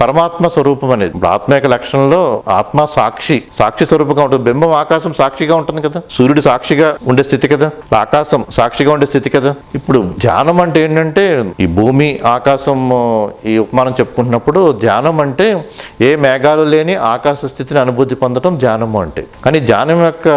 పరమాత్మ స్వరూపం అనేది. ఇప్పుడు ఆత్మ యొక్క లక్షణంలో ఆత్మ సాక్షి సాక్షి స్వరూపంగా ఉంటుంది. బింబం ఆకాశం సాక్షిగా ఉంటుంది కదా. సూర్యుడు సాక్షిగా ఉండే స్థితి కదా. ఆకాశం సాక్షిగా ఉండే స్థితి కదా. ఇప్పుడు ధ్యానం అంటే ఏంటంటే ఈ భూమి ఆకాశం ఈ ఉపమానం చెప్పుకుంటున్నప్పుడు ధ్యానం అంటే ఏ మేఘాలు లేని ఆకాశ స్థితిని అనుభూతి పొందడం ధ్యానము అంటే. కానీ ధ్యానం యొక్క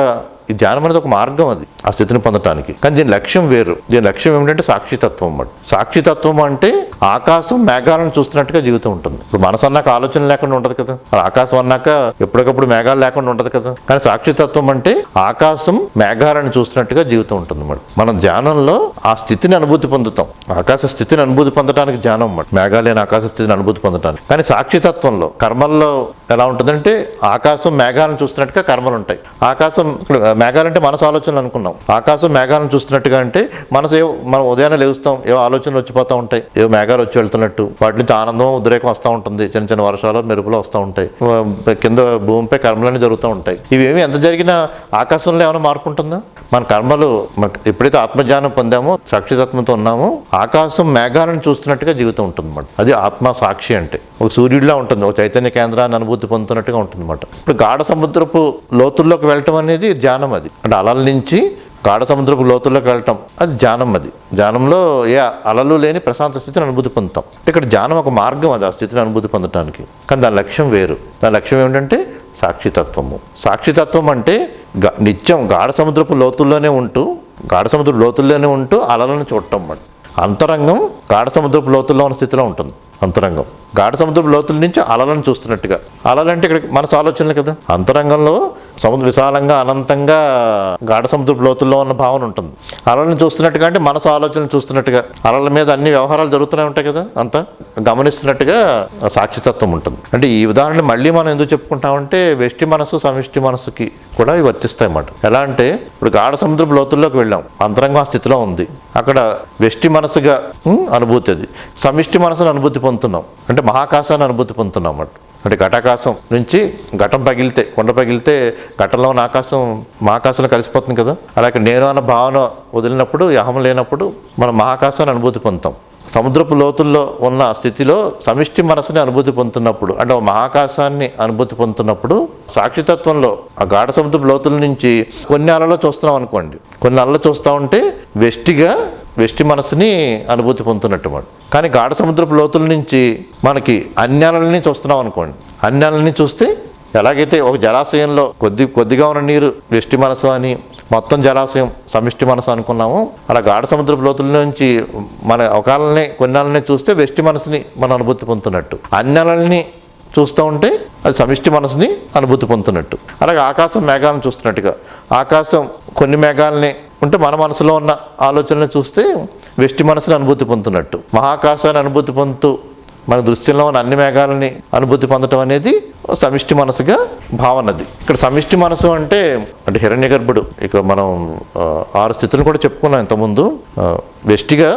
ఈ ధ్యానం అనేది ఒక మార్గం అది ఆ స్థితిని పొందటానికి. కానీ దీని లక్ష్యం వేరు. దీని లక్ష్యం ఏమిటంటే సాక్షితత్వం అన్నమాట. సాక్షితత్వం అంటే ఆకాశం మేఘాలను చూస్తున్నట్టుగా జీవితం ఉంటుంది. ఇప్పుడు మనసు అన్నాక ఆలోచన లేకుండా ఉండదు కదా. ఆకాశం అన్నాక ఎప్పటికప్పుడు మేఘాలు లేకుండా ఉండదు కదా. కానీ సాక్షితత్వం అంటే ఆకాశం మేఘాలను చూస్తున్నట్టుగా జీవితం ఉంటుంది అన్నమాట. మనం ధ్యానంలో ఆ స్థితిని అనుభూతి పొందుతాం. ఆకాశ స్థితిని అనుభూతి పొందడానికి ధ్యానం అన్నమాట. మేఘాలైన ఆకాశ స్థితిని అనుభూతి పొందడానికి కానీ సాక్షితత్వంలో కర్మల్లో ఎలా ఉంటుందంటే ఆకాశం మేఘాలను చూస్తున్నట్టుగా కర్మలు ఉంటాయి. ఆకాశం ఇక్కడ మేఘాలంటే మనసు ఆలోచనలు అనుకున్నాం. ఆకాశం మేఘాలను చూస్తున్నట్టుగా అంటే మనసు ఏ మనం ఉదయాన్నే లేస్తాం ఏవో ఆలోచనలు వచ్చిపోతూ ఉంటాయి. ఏవో మేఘాలు వచ్చి వెళ్తున్నట్టు. వాటి నుంచి ఆనందం ఉద్రేకం వస్తూ ఉంటుంది. చిన్న చిన్న వర్షాలు మెరుపులు వస్తూ ఉంటాయి. కింద భూమిపై కర్మలన్నీ జరుగుతూ ఉంటాయి. ఇవేమి ఎంత జరిగినా ఆకాశంలో ఏమైనా మార్పు ఉంటుందా? మన కర్మలు మనకు ఎప్పుడైతే ఆత్మజ్ఞానం పొందామో సాక్షితత్వంతో ఉన్నామో ఆకాశం మేఘాలను చూస్తున్నట్టుగా జీవితం ఉంటుంది అన్నమాట అది ఆత్మ సాక్షి అంటే. ఒక సూర్యుడిలా ఉంటుంది. ఒక చైతన్య కేంద్రాన్ని అనుభూతి పొందుతున్నట్టుగా ఉంటుంది అనమాట ఇప్పుడు గాఢ సముద్రపు లోతుల్లోకి వెళ్ళటం అనేది ధ్యానం అది. అంటే అలల నుంచి గాఢ సముద్రపు లోతుల్లోకి వెళ్ళటం అది ధ్యానం అది. ధ్యానంలో ఏ అలలు లేని ప్రశాంత స్థితిని అనుభూతి పొందుతాం. ఇక్కడ ధ్యానం ఒక మార్గం అది ఆ స్థితిని అనుభూతి పొందటానికి. కానీ దాని లక్ష్యం వేరు. దాని లక్ష్యం ఏమిటంటే సాక్షితత్వము. సాక్షితత్వం అంటే నిత్యం గాఢ సముద్రపు లోతుల్లోనే ఉంటూ గాఢ సముద్రపు లోతుల్లోనే ఉంటూ అలలను చూడటం అన్నమాట అంతరంగం గాఢ సముద్రపు లోతుల్లో ఉన్న స్థితిలో ఉంటుంది. అంతరంగం. గాఢ సముద్రపు లోతుల నుంచి అలలను చూస్తున్నట్టుగా. అలలంటే ఇక్కడ మనసు ఆలోచనలు కదా? అంతరంగంలో సముద్ర విశాలంగా అనంతంగా గాఢ సముద్రపు లోతుల్లో ఉన్న భావన ఉంటుంది. అలలను చూస్తున్నట్టుగా అంటే మనసు ఆలోచనలు చూస్తున్నట్టుగా. అలల మీద అన్ని వ్యవహారాలు జరుగుతూనే ఉంటాయి కదా అంతా? గమనిస్తున్నట్టుగా సాక్షితత్వం ఉంటుంది. అంటే ఈ ఉదాహరణ మళ్ళీ మనం ఎందుకు చెప్పుకుంటామంటే వెష్టి మనసు సమిష్టి మనసుకి కూడా ఇవి వర్తిస్తాయి అన్నమాట. ఎలా అంటే ఇప్పుడు గాఢ సముద్రపు లోతుల్లోకి వెళ్ళాం. అంతరంగం ఆ స్థితిలో ఉంది. అక్కడ వెష్టి మనసుగా అనుభూతి అది. సమిష్టి మనసును అనుభూతి పొందుతున్నాం. అంటే అంటే మహాకాశాన్ని అనుభూతి పొందుతున్నాం అన్నమాట. అంటే ఘటాకాశం నుంచి ఘటం పగిలితే కొండ పగిలితే ఘటంలో ఉన్న ఆకాశం మహాకాశంలో కలిసిపోతుంది కదా. అలాగే నేను అన్న భావన వదిలినప్పుడు యహం లేనప్పుడు మనం మహాకాశాన్ని అనుభూతి పొందుతాం. సముద్రపు లోతుల్లో ఉన్న స్థితిలో సమిష్టి మనసుని అనుభూతి పొందుతున్నప్పుడు అంటే మహాకాశాన్ని అనుభూతి పొందుతున్నప్పుడు సాక్షితత్వంలో ఆ గాఢ సముద్రపు లోతుల నుంచి కొన్ని అలలో చూస్తున్నాం అనుకోండి. కొన్ని అలలో చూస్తూ ఉంటే వెష్టిగా వెష్టి మనసుని అనుభూతి పొందుతున్నట్టు మాట కానీ గాఢ సముద్రపు లోతుల నుంచి మనకి అన్యాలని చూస్తున్నాం అనుకోండి. అన్యాలని చూస్తే ఎలాగైతే ఒక జలాశయంలో కొద్ది కొద్దిగా ఉన్న నీరు వెష్టి మనసు అని మొత్తం జలాశయం సమిష్టి మనసు అనుకున్నాము. అలా గాఢ సముద్రపు లోతుల నుంచి మన ఒకళ్ళనే కొన్నాళ్ళనే చూస్తే వెష్టి మనసుని మనం అనుభూతి పొందుతున్నట్టు. అన్యాలని చూస్తూ ఉంటే అది సమిష్టి మనసుని అనుభూతి పొందుతున్నట్టు. అలాగే ఆకాశం మేఘాలను చూస్తున్నట్టుగా. ఆకాశం కొన్ని మేఘాలని ఉంటే మన మనసులో ఉన్న ఆలోచనలు చూస్తే వెష్టి మనసుని అనుభూతి పొందుతున్నట్టు. మహాకాశాన్ని అనుభూతి పొందుతూ మన దృశ్యంలో ఉన్న అన్ని మేఘాలని అనుభూతి పొందటం అనేది సమిష్టి మనసుగా భావనది. ఇక్కడ సమిష్టి మనసు అంటే అంటే హిరణ్య గర్భుడు. ఇక్కడ మనం ఆరు స్థితులను కూడా చెప్పుకున్నాం ఇంతకుముందు. వెష్టిగా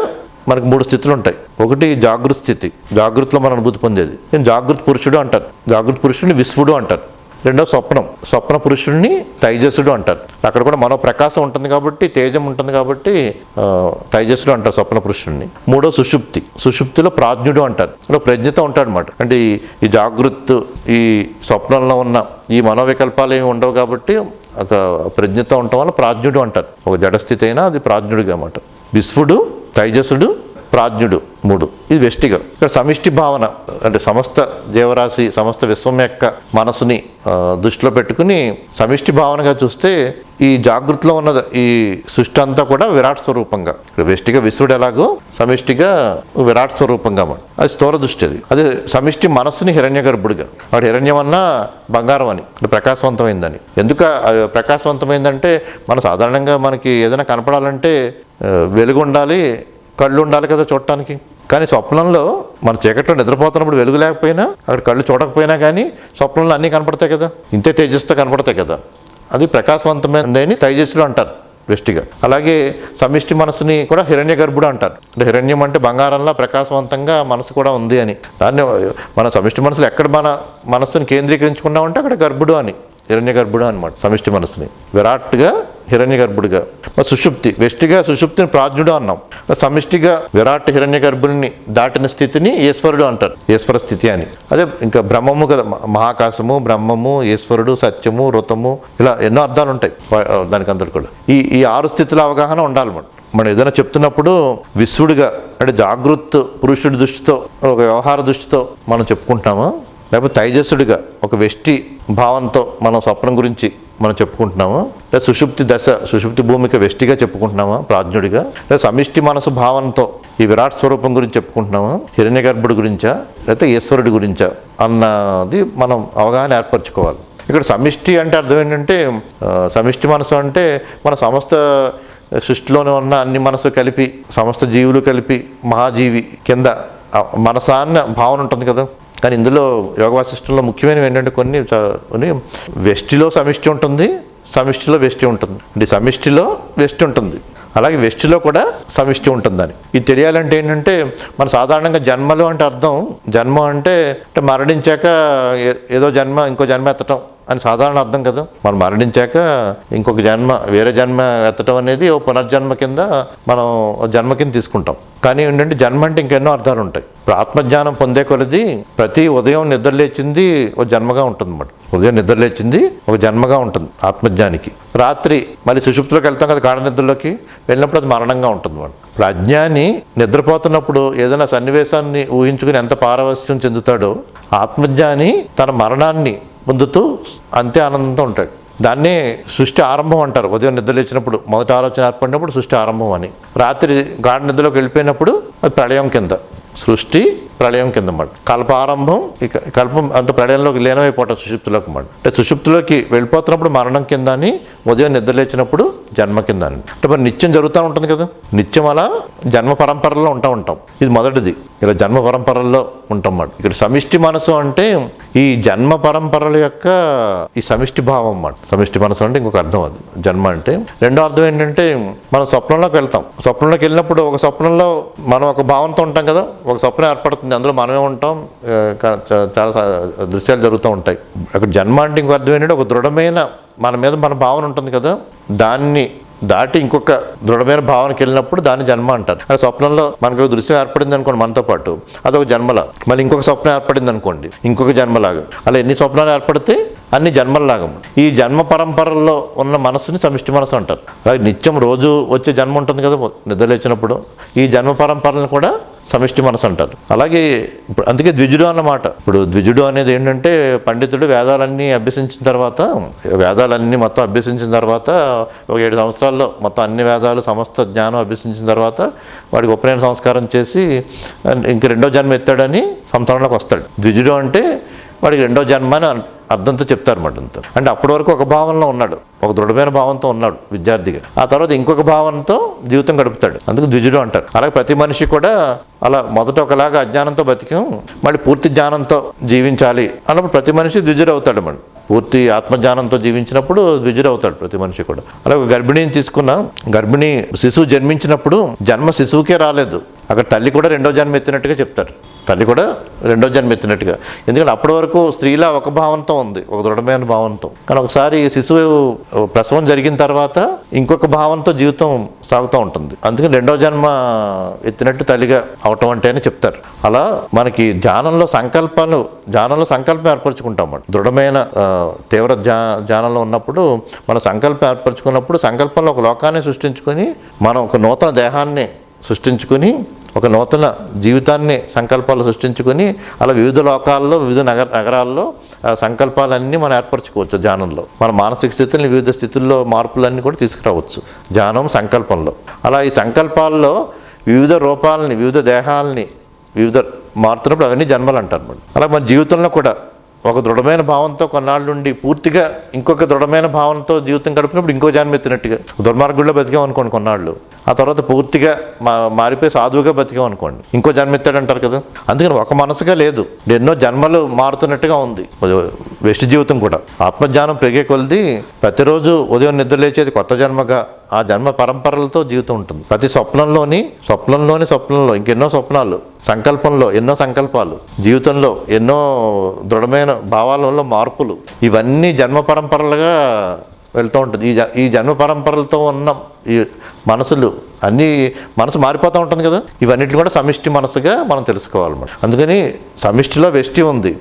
మనకు మూడు స్థితులు ఉంటాయి. ఒకటి జాగృత స్థితి. జాగృతిలో మనం అనుభూతి పొందేది. జాగృత పురుషుడు అంటారు జాగృత పురుషుడిని విశ్వడు అంటారు. రెండో స్వప్నం. స్వప్న పురుషుడిని తైజసుడు అంటారు. అక్కడ కూడా మనో ప్రకాశం ఉంటుంది కాబట్టి తేజం ఉంటుంది కాబట్టి ఆ, అంటారు స్వప్న పురుషుడిని. మూడో సుషుప్తి. సుషుప్తిలో ప్రాజ్ఞుడు అంటారు. అలా ప్రజ్ఞత ఉంటాడు అనమాట అంటే ఈ ఈ జాగృత్ ఈ స్వప్నంలో ఉన్న ఈ మనోవికల్పాలు ఏమి ఉండవు కాబట్టి ఒక ప్రజ్ఞత ఉండటం వల్ల ప్రాజ్ఞుడు అంటారు. ఒక జడస్థితి అయినా అది ప్రాజ్ఞుడిగా అన్నమాట. విశ్వడు తైజసుడు ప్రాజ్ఞుడు మూడు. ఇది వెష్టిగా ఇక్కడ సమిష్టి భావన అంటే సమస్త జీవరాశి సమస్త విశ్వం యొక్క మనసుని దృష్టిలో పెట్టుకుని సమిష్టి భావనగా చూస్తే ఈ జాగృతిలో ఉన్న ఈ సృష్టి అంతా కూడా విరాట్ స్వరూపంగా. వెష్టిగా విశ్వడు ఎలాగో సమిష్టిగా విరాట్ స్వరూపంగా మనం అది స్థూల దృష్టి అది. అది సమిష్టి మనస్సుని హిరణ్య గర్భుడిగా. వాడు హిరణ్యం అన్నా బంగారం అని ప్రకాశవంతమైందని. ఎందుకు ప్రకాశవంతమైందంటే మన సాధారణంగా మనకి ఏదైనా కనపడాలంటే వెలుగు ఉండాలి కళ్ళు ఉండాలి కదా చూడటానికి. కానీ స్వప్నంలో మన చీకట్లో నిద్రపోతున్నప్పుడు వెలుగు లేకపోయినా అక్కడ కళ్ళు చూడకపోయినా కానీ స్వప్నంలో అన్నీ కనపడతాయి కదా. ఇంతే తేజస్తో కనపడతాయి కదా. అది ప్రకాశవంతమైనదని తేజస్సులు అంటారు దృష్టిగా అలాగే సమిష్టి మనసుని కూడా హిరణ్య గర్భుడు అంటారు. అంటే హిరణ్యం అంటే బంగారంలో ప్రకాశవంతంగా మనసు కూడా ఉంది అని. దాన్ని మన సమిష్టి మనసులో ఎక్కడ మన మనస్సును కేంద్రీకరించుకున్నామంటే అక్కడ గర్భుడు అని. హిరణ్య గర్భుడు అనమాట సమిష్టి మనసుని విరాట్గా హిరణ్య గర్భుడిగా మరి సుషుప్తి వెష్టిగా సుషుప్తిని ప్రాజ్ఞుడు అన్నాం. సమిష్టిగా విరాట్ హిరణ్య గర్భుడిని దాటిన స్థితిని ఈశ్వరుడు అంటారు. ఈశ్వర స్థితి అని. అదే ఇంకా బ్రహ్మము కదా మహాకాశము బ్రహ్మము ఈశ్వరుడు సత్యము ఋతము ఇలా ఎన్నో అర్థాలు ఉంటాయి దానికి అందరు కూడా. ఈ ఈ ఆరు స్థితుల అవగాహన ఉండాలి మనం. మనం ఏదైనా చెప్తున్నప్పుడు విశ్వడుగా అంటే జాగృత్ పురుషుడి దృష్టితో ఒక వ్యవహార దృష్టితో మనం చెప్పుకుంటాము? లేకపోతే తైజస్సుడిగా ఒక వెష్టి భావంతో మనం స్వప్నం గురించి మనం చెప్పుకుంటున్నాము. లేదా సుషుప్తి దశ సుషుప్తి భూమిక వెష్టిగా చెప్పుకుంటున్నాము ప్రాజ్ఞుడిగా. లేదా సమిష్టి మనసు భావంతో ఈ విరాట్ స్వరూపం గురించి చెప్పుకుంటున్నాము హిరణ్య గర్భుడి గురించా లేకపోతే ఈశ్వరుడి గురించా అన్నది మనం అవగాహన ఏర్పరచుకోవాలి. ఇక్కడ సమిష్టి అంటే అర్థం ఏంటంటే సమిష్టి మనసు అంటే మన సమస్త సృష్టిలోనే ఉన్న అన్ని మనసు కలిపి సమస్త జీవులు కలిపి మహాజీవి కింద మనసాన్న భావన ఉంటుంది కదా. కానీ ఇందులో యోగ వాసిష్టంలో ముఖ్యమైనవి ఏంటంటే కొన్ని వెస్టిలో సమిష్టి ఉంటుంది సమిష్టిలో వెష్టి ఉంటుంది. అంటే సమిష్టిలో వెష్టి ఉంటుంది. అలాగే వెస్టిలో కూడా సమిష్టి ఉంటుందని. ఇది తెలియాలంటే ఏంటంటే మన సాధారణంగా జన్మలు అంటే అర్థం జన్మ అంటే అంటే మరణించాక ఏ- ఏదో జన్మ ఇంకో జన్మ ఎత్తటం అని సాధారణ అర్థం కదా. మనం మరణించాక ఇంకొక జన్మ వేరే జన్మ ఎత్తటం అనేది ఓ పునర్జన్మ కింద మనం జన్మ కింద తీసుకుంటాం. కానీ ఏంటంటే జన్మ అంటే ఇంకెన్నో అర్థాలు ఉంటాయి. ఇప్పుడు ఆత్మజ్ఞానం పొందే కొలది ప్రతి ఉదయం నిద్రలేచింది ఒక జన్మగా ఉంటుంది అన్నమాట ఉదయం నిద్రలేచింది ఒక జన్మగా ఉంటుంది ఆత్మజ్ఞానికి. రాత్రి మళ్ళీ సుషుప్తిలోకి వెళ్తాం కదా కాడ నిద్రలోకి వెళ్ళినప్పుడు అది మరణంగా ఉంటుంది మనం ఇప్పుడు అజ్ఞాని నిద్రపోతున్నప్పుడు ఏదైనా సన్నివేశాన్ని ఊహించుకుని ఎంత పారవస్యం చెందుతాడో ఆత్మజ్ఞాని తన మరణాన్ని పొందుతూ అంతే ఆనందంతో ఉంటాడు. దాన్నే సృష్టి ఆరంభం అంటారు. ఉదయం నిద్రలేచినప్పుడు మొదటి ఆలోచన ఏర్పడినప్పుడు సృష్టి ఆరంభం అని. రాత్రి గాఢ నిద్రలోకి వెళ్ళిపోయినప్పుడు అది ప్రళయం కింద. సృష్టి ప్రళయం కింద మాట కల్పారంభం ఇక కల్పం అంత ప్రళయంలోకి లీనమైపోవటం సుషుప్తిలోకి మాట అంటే సుషుప్తిలోకి వెళ్ళిపోతున్నప్పుడు మరణం కింద అని ఉదయం నిద్రలేచినప్పుడు జన్మ కింద అని అంటే మరి నిత్యం జరుగుతూ ఉంటుంది కదా. నిత్యం అలా జన్మ పరంపరలో ఉంటా ఉంటాం. ఇది మొదటిది. ఇలా జన్మ పరంపరల్లో ఉంటాం అన్నమాట ఇక్కడ సమిష్టి మనసు అంటే ఈ జన్మ పరంపరల యొక్క ఈ సమిష్టి భావం అన్నమాట సమిష్టి మనసు అంటే ఇంకొక అర్థం అది. జన్మ అంటే రెండో అర్థం ఏంటంటే మనం స్వప్నంలోకి వెళ్తాం. స్వప్నంలోకి వెళ్ళినప్పుడు ఒక స్వప్నంలో మనం ఒక భావంతో ఉంటాం కదా. ఒక స్వప్నం ఏర్పడుతుంది. అందులో మనమే ఉంటాం. చాలా దృశ్యాలు జరుగుతూ ఉంటాయి. అక్కడ జన్మ అంటే ఇంకో అర్థం ఏంటంటే ఒక దృఢమైన మన మీద మన భావన ఉంటుంది కదా. దాన్ని దాటి ఇంకొక దృఢమైన భావనకి వెళ్ళినప్పుడు దాన్ని జన్మ అంటారు. అంటే స్వప్నంలో మనకు ఒక దృశ్యం ఏర్పడింది అనుకోండి మనతో పాటు. అదొక జన్మలా. మళ్ళీ ఇంకొక స్వప్నం ఏర్పడింది అనుకోండి. ఇంకొక జన్మలాగా. అలా ఎన్ని స్వప్నాలు ఏర్పడితే అన్ని జన్మల్లాగా ఈ జన్మ పరంపరలో ఉన్న మనసుని సమిష్టి మనసు అంటారు. అలాగే నిత్యం రోజు వచ్చే జన్మ ఉంటుంది కదా నిద్రలేచినప్పుడు ఈ జన్మ పరంపరలను కూడా సమిష్టి మనసు అంటారు. అలాగే ఇప్పుడు అందుకే ద్విజుడు అన్నమాట. ఇప్పుడు ద్విజుడు అనేది ఏంటంటే పండితుడు వేదాలన్నీ అభ్యసించిన తర్వాత వేదాలన్నీ మొత్తం అభ్యసించిన తర్వాత ఒక ఏడు సంవత్సరాల్లో మొత్తం అన్ని వేదాలు సమస్త జ్ఞానం అభ్యసించిన తర్వాత వాడికి ఉపనయన సంస్కారం చేసి ఇంక రెండో జన్మ ఎత్తాడని సంసారంలోకి వస్తాడు. ద్విజుడు అంటే వాడికి రెండో జన్మ అని అర్థంతో చెప్తారన్నమాట అంత. అంటే అప్పటి వరకు ఒక భావనలో ఉన్నాడు. ఒక దృఢమైన భావంతో ఉన్నాడు విద్యార్థిగా. ఆ తర్వాత ఇంకొక భావనతో జీవితం గడుపుతాడు. అందుకు ద్విజుడు అంటారు. అలాగే ప్రతి మనిషి కూడా అలా మొదట ఒకలాగా అజ్ఞానంతో బతికాం మళ్ళీ పూర్తి జ్ఞానంతో జీవించాలి అన్నప్పుడు ప్రతి మనిషి ద్విజుడు అవుతాడు మళ్ళీ. పూర్తి ఆత్మజ్ఞానంతో జీవించినప్పుడు ద్విజుడు అవుతాడు ప్రతి మనిషి కూడా. అలాగే ఒక గర్భిణిని తీసుకున్న. గర్భిణి శిశువు జన్మించినప్పుడు జన్మ శిశువుకే రాలేదు. అక్కడ తల్లి కూడా రెండో జన్మ ఎత్తినట్టుగా చెప్తారు. తల్లి కూడా రెండో జన్మ ఎత్తినట్టుగా. ఎందుకంటే అప్పటి వరకు స్త్రీలా ఒక భావంతో ఉంది ఒక దృఢమైన భావంతో. కానీ ఒకసారి శిశువు ప్రసవం జరిగిన తర్వాత ఇంకొక భావంతో జీవితం సాగుతూ ఉంటుంది. అందుకని రెండో జన్మ ఎత్తినట్టు తల్లిగా అవటం అంటే అని చెప్తారు. అలా మనకి ధ్యానంలో సంకల్పాలు ధ్యానంలో సంకల్పం ఏర్పరచుకుంటాం మనం. దృఢమైన తీవ్ర ధ్యా ధ్యానంలో ఉన్నప్పుడు మన సంకల్పం ఏర్పరచుకున్నప్పుడు సంకల్పంలో ఒక లోకాన్ని సృష్టించుకొని మనం ఒక నూతన దేహాన్ని సృష్టించుకుని ఒక నూతన జీవితాన్ని సంకల్పాలు సృష్టించుకుని అలా వివిధ లోకాల్లో వివిధ నగర నగరాల్లో ఆ సంకల్పాలన్నీ మనం ఏర్పరచుకోవచ్చు ధ్యానంలో. మన మానసిక స్థితుల్ని వివిధ స్థితుల్లో మార్పులన్నీ కూడా తీసుకురావచ్చు ధ్యానం సంకల్పంలో. అలా ఈ సంకల్పాల్లో వివిధ రూపాలని వివిధ దేహాలని వివిధ మారుతున్నప్పుడు అవన్నీ జన్మలు అంటారు మనం అలా మన జీవితంలో కూడా ఒక దృఢమైన భావంతో కొన్నాళ్ళ నుండి పూర్తిగా ఇంకొక దృఢమైన భావంతో జీవితం గడిపినప్పుడు ఇంకో జన్మ ఎత్తినట్టుగా. దుర్మార్గుల్లో బతికాం అనుకోండి కొన్నాళ్ళు. ఆ తర్వాత పూర్తిగా మా మారిపోయి సాధువుగా బతికాం అనుకోండి. ఇంకో జన్మ ఎత్తాడంటారు కదా. అందుకని ఒక మనసుగా లేదు. ఎన్నో జన్మలు మారుతున్నట్టుగా ఉంది. వెస్ట్ జీవితం కూడా. ఆత్మజ్ఞానం పెరిగే కొలిది ప్రతిరోజు ఉదయం నిద్ర లేచేది కొత్త జన్మగా ఆ జన్మ పరంపరలతో జీవితం ఉంటుంది. ప్రతి స్వప్నంలోని స్వప్నంలోని స్వప్నంలో ఇంకెన్నో స్వప్నాలు సంకల్పంలో ఎన్నో సంకల్పాలు జీవితంలో ఎన్నో దృఢమైన భావాలలో మార్పులు ఇవన్నీ జన్మ పరంపరలుగా వెళ్తూ ఉంటుంది. ఈ జ ఈ జన్మ పరంపరలతో ఉన్న ఈ మనసులు అన్నీ మనసు మారిపోతూ ఉంటుంది కదా. ఇవన్నిటి కూడా సమిష్టి మనసుగా మనం తెలుసుకోవాలన్నమాట. అందుకని సమిష్టిలో వెష్టి ఉంది.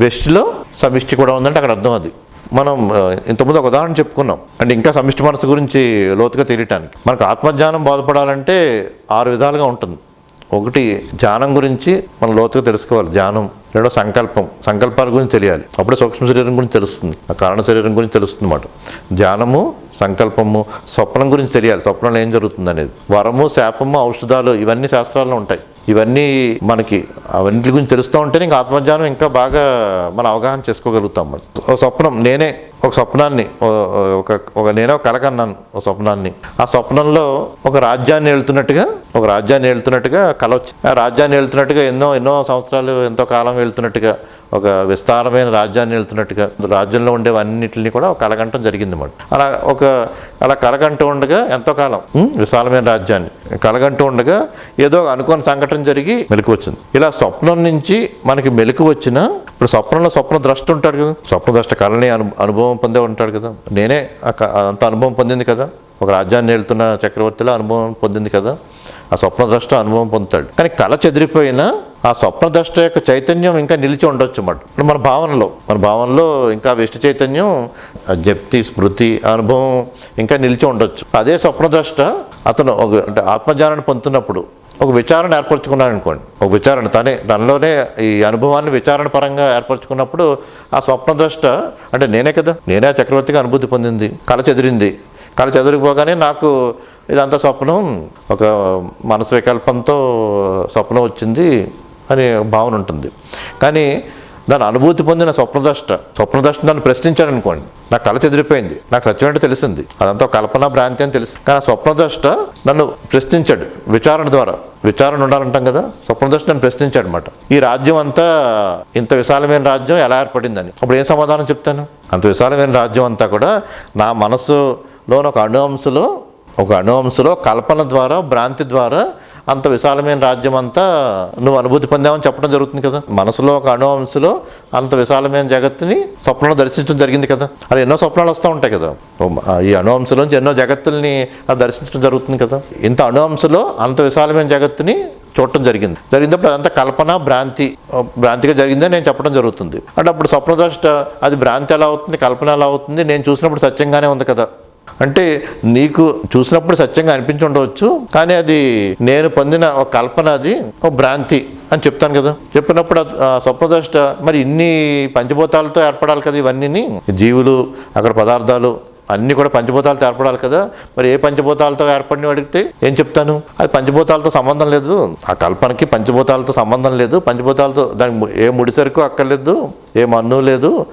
వెష్టిలో సమిష్టి కూడా ఉందంటే అక్కడ అర్థం అది. మనం ఇంతకుముందు ఒక ఉదాహరణ చెప్పుకున్నాం. అంటే ఇంకా సమిష్టి మనసు గురించి లోతుగా తెలియటానికి. మనకు ఆత్మజ్ఞానం బాధపడాలంటే ఆరు విధాలుగా ఉంటుంది. ఒకటి ధ్యానం గురించి మనం లోతుగా తెలుసుకోవాలి. ధ్యానం రెండో సంకల్పం. సంకల్పాల గురించి తెలియాలి. అప్పుడే సూక్ష్మ శరీరం గురించి తెలుస్తుంది. ఆ కారణ శరీరం గురించి తెలుస్తుంది అన్నమాట. ధ్యానము సంకల్పము స్వప్నం గురించి తెలియాలి. స్వప్నంలో ఏం జరుగుతుంది అనేది వరము శాపము ఔషధాలు ఇవన్నీ శాస్త్రాల్లో ఉంటాయి. ఇవన్నీ మనకి అవన్నిటి గురించి తెలుస్తూ ఉంటేనే ఇంకా ఆత్మజ్ఞానం ఇంకా బాగా మన అవగాహన చేసుకోగలుగుతాం మనం స్వప్నం నేనే ఒక స్వప్నాన్ని ఒక ఒక నేనే ఒక కలకన్నాను ఒక స్వప్నాన్ని. ఆ స్వప్నంలో ఒక రాజ్యాన్ని వెళ్తున్నట్టుగా ఒక రాజ్యాన్ని వెళ్తున్నట్టుగా కల వచ్చి ఆ రాజ్యాన్ని వెళ్తున్నట్టుగా ఎన్నో ఎన్నో సంవత్సరాలు ఎంతో కాలం వెళ్తున్నట్టుగా ఒక విస్తారమైన రాజ్యాన్ని వెళ్తున్నట్టుగా రాజ్యంలో ఉండేవన్నిటిని కూడా ఒక కలగంటం జరిగింది అన్నమాట అలా ఒక అలా కలగంటూ ఉండగా ఎంతో కాలం విశాలమైన రాజ్యాన్ని కలగంటూ ఉండగా ఏదో అనుకోని సంఘటన జరిగి మెలకు వచ్చింది. ఇలా స్వప్నం నుంచి మనకి మెలకు వచ్చిన ఇప్పుడు స్వప్నంలో స్వప్న ద్రష్ట ఉంటాడు కదా స్వప్న ద్రష్ట కళని అను అనుభవం పొందే ఉంటాడు కదా. నేనే క- అంత అనుభవం పొందింది కదా. ఒక రాజ్యాన్ని వెళ్తున్న చక్రవర్తిలో అనుభవం పొందింది కదా. ఆ స్వప్నద్రష్ట అనుభవం పొందుతాడు. కానీ కళ చెదిరిపోయినా ఆ స్వప్నద్రష్ట యొక్క చైతన్యం ఇంకా నిలిచి ఉండొచ్చు అన్నమాట. మన భావనలో మన భావనలో ఇంకా వెష్టి చైతన్యం జప్తి స్మృతి అనుభవం ఇంకా నిలిచి ఉండొచ్చు. అదే స్వప్నద్రష్ట అతను ఒక అంటే ఆత్మజ్ఞానాన్ని పొందుతున్నప్పుడు ఒక విచారణ ఏర్పరచుకున్నాను అనుకోండి. ఒక విచారణ తనే తనలోనే ఈ అనుభవాన్ని విచారణ పరంగా ఏర్పరచుకున్నప్పుడు ఆ స్వప్నద్రష్ట అంటే నేనే కదా నేనే చక్రవర్తిగా అనుభూతి పొందింది కళ చెదిరింది. కళ చెదిరిపోగానే నాకు ఇదంతా స్వప్నం ఒక మనసు వికల్పంతో స్వప్నం వచ్చింది అని భావన ఉంటుంది. కానీ దాని అనుభూతి పొందిన స్వప్నదష్ట స్వప్నదష్ట నన్ను ప్రశ్నించాడు అనుకోండి. నాకు కళ చెదిరిపోయింది నాకు సత్యం అంటే తెలిసింది. అదంతా కల్పన భ్రాంతి అని తెలుసు. కానీ ఆ స్వప్నదష్ట నన్ను ప్రశ్నించాడు విచారణ ద్వారా. విచారణ ఉండాలంటాం కదా? స్వప్నదర్శి నన్ను ప్రశ్నించాడు అనమాట ఈ రాజ్యం అంతా ఇంత విశాలమైన రాజ్యం ఎలా ఏర్పడిందని? అప్పుడు ఏం సమాధానం చెప్తాను? అంత విశాలమైన రాజ్యం అంతా కూడా నా మనసులోని ఒక అణువంశలో ఒక అణువంశలో కల్పన ద్వారా భ్రాంతి ద్వారా అంత విశాలమైన రాజ్యం అంతా నువ్వు అనుభూతి పొందావని చెప్పడం జరుగుతుంది కదా. మనసులో ఒక అనువంశలో అంత విశాలమైన జగత్తుని స్వప్నంలో దర్శించడం జరిగింది కదా. అది ఎన్నో స్వప్నాలు వస్తూ ఉంటాయి కదా. ఈ అణువంశలోంచి ఎన్నో జగత్తుల్ని అది దర్శించడం జరుగుతుంది కదా. ఇంత అనువంశలో అంత విశాలమైన జగత్తుని చూడటం జరిగింది. జరిగినప్పుడు అదంతా కల్పన భ్రాంతి భ్రాంతిగా జరిగిందని నేను చెప్పడం జరుగుతుంది. అంటే అప్పుడు స్వప్నదృష్ట అది భ్రాంతి ఎలా అవుతుంది కల్పన ఎలా అవుతుంది నేను చూసినప్పుడు సత్యంగానే ఉంది కదా. అంటే నీకు చూసినప్పుడు సత్యంగా అనిపించి ఉండవచ్చు కానీ అది నేను పొందిన ఒక కల్పన అది ఒక భ్రాంతి అని చెప్తాను కదా. చెప్పినప్పుడు ఆ- స్వప్నదృష్ట మరి ఇన్ని పంచభూతాలతో ఏర్పడాలి కదా ఇవన్నీ జీవులు అక్కడ పదార్థాలు అన్నీ కూడా పంచభూతాలతో ఏర్పడాలి కదా. మరి ఏ పంచభూతాలతో ఏర్పడిన అడిగితే ఏం చెప్తాను? అది పంచభూతాలతో సంబంధం లేదు. ఆ కల్పనకి పంచభూతాలతో సంబంధం లేదు. పంచభూతాలతో దానికి ము- ఏ ముడిసరుకు అక్కర్లేదు ఏ మన్ను లేదు.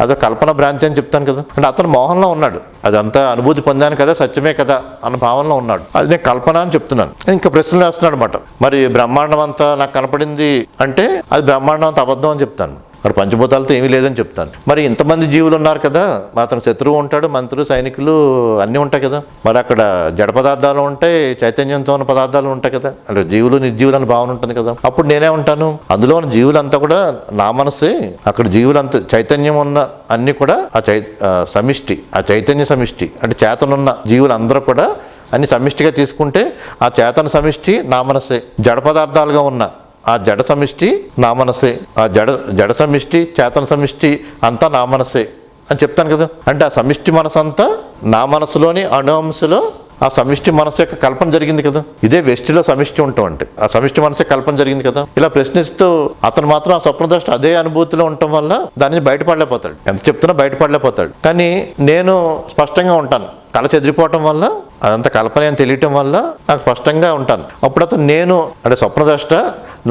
అదో కల్పన భ్రాంతి అని చెప్తాను కదా. అంటే అతను మోహంలో ఉన్నాడు. అదంతా అనుభూతి పొందాను కదా సత్యమే కదా అన్న భావనలో ఉన్నాడు. అది నేను కల్పన అని చెప్తున్నాను. ఇంకా ప్రశ్నలు వేస్తున్నాడు అనమాట మరి బ్రహ్మాండం అంతా నాకు కనపడింది అంటే అది బ్రహ్మాండం అంత అబద్ధం అని చెప్తాను. మరి పంచభూతాలతో ఏమీ లేదని చెప్తాను. మరి ఇంతమంది జీవులు ఉన్నారు కదా మరి అతను శత్రువు ఉంటాడు మంత్రులు సైనికులు అన్నీ ఉంటాయి కదా. మరి అక్కడ జడ పదార్థాలు ఉంటాయి చైతన్యంతో ఉన్న పదార్థాలు ఉంటాయి కదా. అంటే జీవులు నిర్జీవులు అని భావన ఉంటుంది కదా. అప్పుడు నేనే ఉంటాను. అందులో ఉన్న జీవులంతా కూడా నా మనసే. అక్కడ జీవులంతా చైతన్యం ఉన్న అన్ని కూడా ఆ చై ఆ సమిష్టి ఆ చైతన్య సమిష్టి అంటే చేతనున్న జీవులందరూ కూడా అన్ని సమిష్టిగా తీసుకుంటే ఆ చేతన సమిష్టి నా మనసే. జడ పదార్థాలుగా ఉన్న ఆ జడ సమిష్టి నా మనసే ఆ జడ జడ సమిష్టి చేతన సమిష్టి అంతా నా మనసే అని చెప్తాను కదా. అంటే ఆ సమిష్టి మనసు అంతా నా మనసులోని అణుంశలో ఆ సమిష్టి మనసు యొక్క కల్పన జరిగింది కదా. ఇదే వెస్టిలో సమిష్టి ఉంటాం అంటే. ఆ సమిష్టి మనసే కల్పన జరిగింది కదా. ఇలా ప్రశ్నిస్తూ అతను మాత్రం ఆ స్వప్నదృష్టి అదే అనుభూతిలో ఉండటం వల్ల దాని నుంచి బయటపడలేకపోతాడు. ఎంత చెప్తున్నా బయటపడలేకపోతాడు. కానీ నేను స్పష్టంగా ఉంటాను. తల చెదిరిపోవటం వల్ల అదంతా కల్పన అని తెలియటం వల్ల నాకు స్పష్టంగా ఉంటాను. అప్పుడు అతను నేను అంటే స్వప్నదృష్ట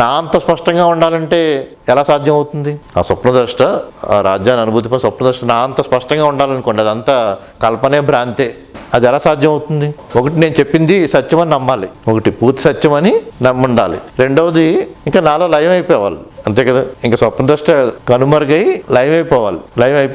నా అంత స్పష్టంగా ఉండాలంటే ఎలా సాధ్యం అవుతుంది ఆ స్వప్నదృష్ట ఆ రాజ్యాన్ని అనుభూతిపై స్వప్నదృష్ట నా అంత స్పష్టంగా ఉండాలనుకోండి అదంతా కల్పనే భ్రాంతే. అది ఎలా సాధ్యం అవుతుంది ఒకటి నేను చెప్పింది సత్యం అని నమ్మాలి. ఒకటి పూర్తి సత్యం అని నమ్ముండాలి. రెండవది ఇంకా నాలో లయం అయిపోవాలి. అంతే కదా? ఇంకా స్వప్న దృష్ట కనుమరుగై లయం అయిపోవాలి. లయం అయి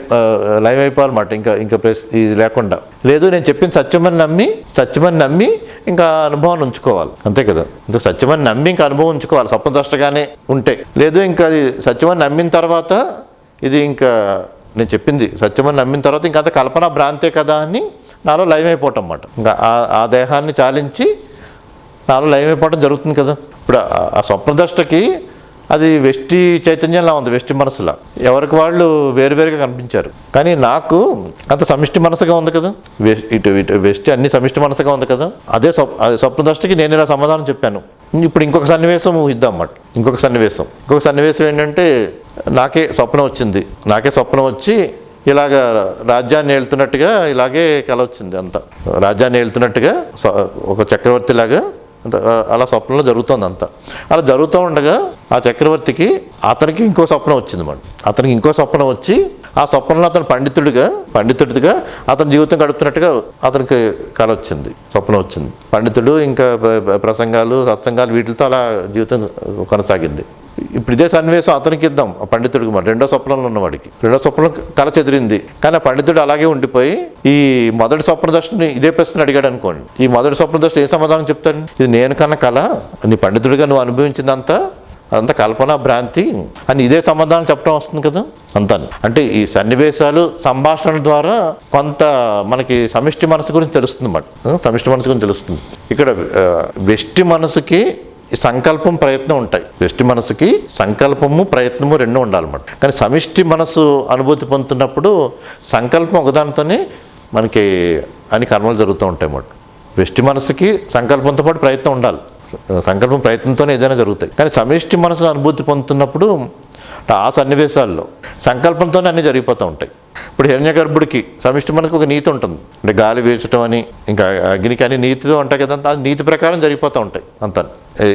లయం అయిపోవాలన్నమాట. ఇంకా ఇంకా ప్రెస్ ఇది లేకుండా. లేదు నేను చెప్పిన సత్యమని నమ్మి సత్యమని నమ్మి ఇంకా అనుభవాన్ని ఉంచుకోవాలి. అంతే కదా? ఇంకా సత్యమని నమ్మి ఇంకా అనుభవం ఉంచుకోవాలి. స్వప్నదృష్టగానే ఉంటే. లేదు ఇంకా అది సత్యమని నమ్మిన తర్వాత ఇది ఇంకా నేను చెప్పింది. సత్యమని నమ్మిన తర్వాత ఇంకా అంత కల్పన భ్రాంతే కదా అని నాలో లయమైపోవటం అన్నమాట. ఇంకా ఆ- దేహాన్ని చాలించి నాలో లయం జరుగుతుంది కదా. ఇప్పుడు ఆ- స్వప్నదష్టకి స్వప్నదృష్టకి అది వెష్టి చైతన్యంలా ఉంది వెష్టి మనసులా. ఎవరికి వాళ్ళు వేరువేరుగా కనిపించారు. కానీ నాకు అంత సమిష్టి మనసుగా ఉంది కదా. ఇటు ఇటు వెష్టి అన్ని సమిష్టి మనసుగా ఉంది కదా. అదే స్వప్ దృష్టికి నేను ఇలా సమాధానం చెప్పాను. ఇప్పుడు ఇంకొక సన్నివేశం ఇద్దాం అన్నమాట. ఇంకొక సన్నివేశం. ఇంకొక సన్నివేశం ఏంటంటే నాకే స్వప్నం వచ్చింది. నాకే స్వప్నం వచ్చి ఇలాగ రాజ్యాన్ని ఏళ్తున్నట్టుగా ఇలాగే కల వచ్చింది అంతా. రాజ్యాన్ని ఏళ్తున్నట్టుగా ఒక చక్రవర్తిలాగా అలా స్వప్నంలో జరుగుతోంది అంతా. అలా జరుగుతూ ఉండగా ఆ చక్రవర్తికి అతనికి ఇంకో స్వప్నం వచ్చింది మన అతనికి ఇంకో స్వప్నం వచ్చి ఆ స్వప్నంలో అతను పండితుడిగా పండితుడిగా అతని జీవితం గడుపుతున్నట్టుగా అతనికి కల వచ్చింది స్వప్నం వచ్చింది. పండితుడు ఇంకా ప్రసంగాలు సత్సంగాలు వీటితో అలా జీవితం కొనసాగింది. ఇప్పుడు ఇదే సన్నివేశం అతనికి ఇద్దాం ఆ పండితుడికి మరి. రెండో స్వప్నంలో ఉన్నవాడికి రెండో స్వప్నం కల చెదిరింది. కానీ ఆ పండితుడు అలాగే ఉండిపోయి ఈ మొదటి స్వప్న దర్శని ఇదే ప్రశ్న అడిగాడు అనుకోండి. ఈ మొదటి స్వప్న దర్శనం ఏ సమాధానం చెప్తాను ఇది నేను కన్నా కళ నీ పండితుడిగా నువ్వు అనుభవించిందంతా అదంతా కల్పన భ్రాంతి అని ఇదే సమాధానం చెప్పడం వస్తుంది కదా? అంతా అంటే ఈ సన్నివేశాలు సంభాషణల ద్వారా కొంత మనకి సమిష్టి మనసు గురించి తెలుస్తుంది అన్నమాట సమిష్టి మనసు గురించి తెలుస్తుంది. ఇక్కడ వెష్టి మనసుకి సంకల్పం ప్రయత్నం ఉంటాయి. వెస్టి మనసుకి సంకల్పము ప్రయత్నము రెండు ఉండాలన్నమాట. కానీ సమిష్టి మనసు అనుభూతి పొందుతున్నప్పుడు సంకల్పం ఒకదానితోనే మనకి అన్ని కర్మలు జరుగుతూ ఉంటాయి అన్నమాట. వెస్టి మనసుకి సంకల్పంతో పాటు ప్రయత్నం ఉండాలి. సంకల్పం ప్రయత్నంతోనే ఏదైనా జరుగుతాయి. కానీ సమిష్టి మనసు అనుభూతి పొందుతున్నప్పుడు ఆ సన్నివేశాల్లో సంకల్పంతోనే అన్నీ జరిగిపోతూ ఉంటాయి. ఇప్పుడు హిరణ్య గర్భుడికి సమిష్టి మనకు ఒక నీతి ఉంటుంది. అంటే గాలి వీచడం అని ఇంకా అగ్నికి అని నీతితో ఉంటాయి కదా నీతి ప్రకారం జరిగిపోతూ ఉంటాయి అంతా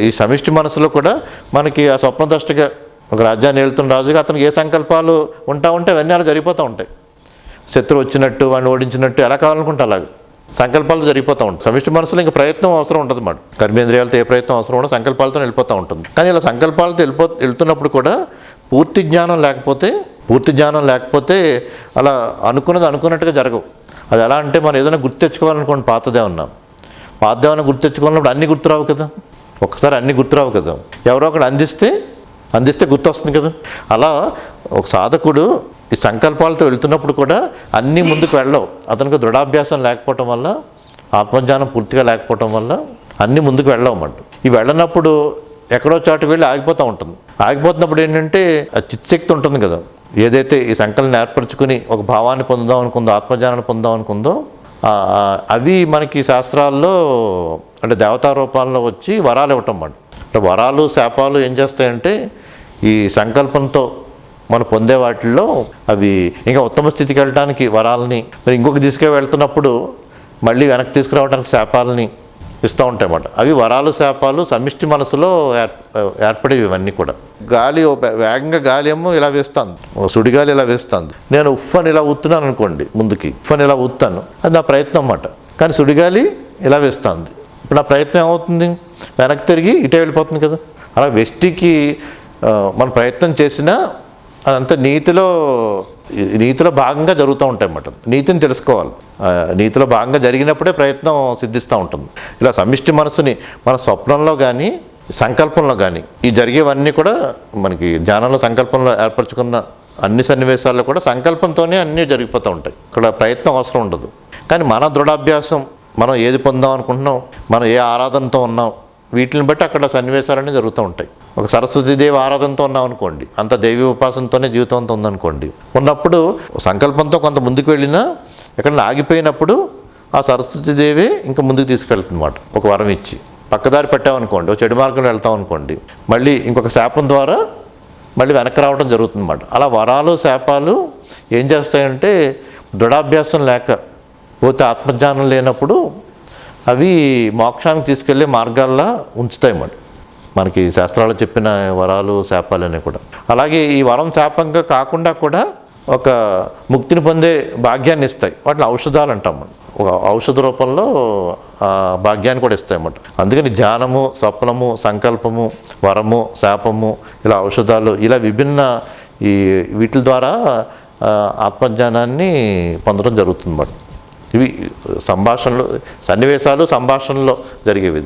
ఈ సమిష్టి మనసులో కూడా మనకి ఆ స్వప్నదృష్టిగా ఒక రాజ్యాన్ని వెళ్తున్న రాజుగా అతనికి ఏ సంకల్పాలు ఉంటా ఉంటే అవన్నీ అలా జరిగిపోతూ ఉంటాయి. శత్రువు వచ్చినట్టు వాడిని ఓడించినట్టు ఎలా కావాలనుకుంటే అలాగే. సంకల్పాలు జరిగిపోతూ ఉంటాయి. సమిష్టి మనసులో ఇంకా ప్రయత్నం అవసరం ఉంటుంది మాట కర్మేంద్రియాలతో ఏ ప్రయత్నం అవసరం ఉండదు సంకల్పాలతో వెళ్ళిపోతూ ఉంటుంది. కానీ ఇలా సంకల్పాలతో వెళ్ళిపో వెళ్తున్నప్పుడు కూడా పూర్తి జ్ఞానం లేకపోతే పూర్తి జ్ఞానం లేకపోతే అలా అనుకున్నది అనుకున్నట్టుగా జరగవు. అది ఎలా అంటే మనం ఏదైనా గుర్తు తెచ్చుకోవాలనుకోండి పాతదే ఉన్నాం పాతదేమన్నా గుర్తు తెచ్చుకోవాలన్నప్పుడు అన్నీ గుర్తురావు కదా. ఒకసారి అన్నీ గుర్తురావు కదా. ఎవరో ఒకడు అందిస్తే అందిస్తే గుర్తొస్తుంది కదా. అలా ఒక సాధకుడు ఈ సంకల్పాలతో వెళ్తున్నప్పుడు కూడా అన్నీ ముందుకు వెళ్ళవు. అతనికి దృఢాభ్యాసం లేకపోవటం వల్ల ఆత్మజ్ఞానం పూర్తిగా లేకపోవటం వల్ల అన్నీ ముందుకు వెళ్ళవు ఈ వెళ్ళనప్పుడు ఎక్కడో చాటుకు వెళ్ళి ఆగిపోతూ ఉంటుంది. ఆగిపోతున్నప్పుడు ఏంటంటే ఆ చిత్శక్తి ఉంటుంది కదా. ఏదైతే ఈ సంకల్పం ఏర్పరచుకుని ఒక భావాన్ని పొందుదాం అనుకుందో ఆత్మజ్ఞానాన్ని పొందాం అనుకుందో అవి మనకి శాస్త్రాల్లో అంటే దేవతా రూపాల్లో వచ్చి వరాలు ఇవ్వటం అన్నమాట అంటే వరాలు శాపాలు ఏం చేస్తాయంటే ఈ సంకల్పంతో మనం పొందే వాటిల్లో అవి ఇంకా ఉత్తమ స్థితికి వెళ్ళడానికి వరాలని మరి ఇంకొక దిశగా వెళ్తున్నప్పుడు మళ్ళీ వెనక్కి తీసుకురావడానికి శాపాలని ఇస్తూ ఉంటాయి అన్నమాట. అవి వరాలు శాపాలు సమిష్టి మనసులో ఏర్ ఏర్పడేవి ఇవన్నీ కూడా. గాలి వేగంగా గాలి ఏమో ఇలా వేస్తుంది. ఓ సుడిగాలి ఇలా వేస్తుంది. నేను ఉఫ్ అని ఇలా ఊతున్నాను అనుకోండి ముందుకి. ఉఫ్ అని ఇలా ఊతాను అది నా ప్రయత్నం అన్నమాట. కానీ సుడిగాలి ఇలా వేస్తుంది. ఇప్పుడు నా ప్రయత్నం ఏమవుతుంది? వెనక్కి తిరిగి ఇటే వెళ్ళిపోతుంది కదా. అలా వెష్టికి మన ప్రయత్నం చేసినా అదంతా నీతిలో నీతిలో భాగంగా జరుగుతూ ఉంటాయి అన్నమాట. నీతిని తెలుసుకోవాలి. నీతిలో భాగంగా జరిగినప్పుడే ప్రయత్నం సిద్ధిస్తూ ఉంటుంది. ఇలా సమిష్టి మనసుని మన స్వప్నంలో కానీ సంకల్పంలో కానీ ఈ జరిగేవన్నీ కూడా మనకి జ్ఞానంలో సంకల్పంలో ఏర్పరచుకున్న అన్ని సన్నివేశాల్లో కూడా సంకల్పంతోనే అన్నీ జరిగిపోతూ ఉంటాయి. ఇక్కడ ప్రయత్నం అవసరం ఉండదు. కానీ మన దృఢాభ్యాసం మనం ఏది పొందాం అనుకుంటున్నాం మనం ఏ ఆరాధనతో ఉన్నాం వీటిని బట్టి అక్కడ సన్నివేశాలన్నీ జరుగుతూ ఉంటాయి. ఒక సరస్వతీదేవి ఆరాధనతో ఉన్నాం అనుకోండి అంత దేవి ఉపాసనతోనే జీవితంతో ఉందనుకోండి. ఉన్నప్పుడు సంకల్పంతో కొంత ముందుకు వెళ్ళినా ఎక్కడ ఆగిపోయినప్పుడు ఆ సరస్వతీదేవి ఇంకా ముందుకు తీసుకెళ్తుందన్నమాట ఒక వరం ఇచ్చి. పక్కదారి పెట్టామనుకోండి ఒక చెడు మార్గంలో వెళ్తాం అనుకోండి మళ్ళీ ఇంకొక శాపం ద్వారా మళ్ళీ వెనక్కి రావడం జరుగుతుందన్నమాట. అలా వరాలు శాపాలు ఏం చేస్తాయంటే దృఢాభ్యాసం లేక పోతే ఆత్మజ్ఞానం లేనప్పుడు అవి మోక్షానికి తీసుకెళ్ళే మార్గాల్లో ఉంచుతాయి మరి మనకి శాస్త్రాలు చెప్పిన వరాలు శాపాలు కూడా. అలాగే ఈ వరం శాపంగా కాకుండా కూడా ఒక ముక్తిని పొందే భాగ్యాన్ని ఇస్తాయి. వాటిని ఔషధాలు అంటాం మనం. ఒక ఔషధ రూపంలో భాగ్యాన్ని కూడా ఇస్తాయి అన్నమాట. అందుకని ధ్యానము స్వప్నము సంకల్పము వరము శాపము ఇలా ఔషధాలు ఇలా విభిన్న ఈ వీటి ద్వారా ఆత్మజ్ఞానాన్ని పొందడం జరుగుతుంది అన్నమాట. ఇవి సంభాషణలు సన్నివేశాలు సంభాషణలో జరిగేవి ఇది.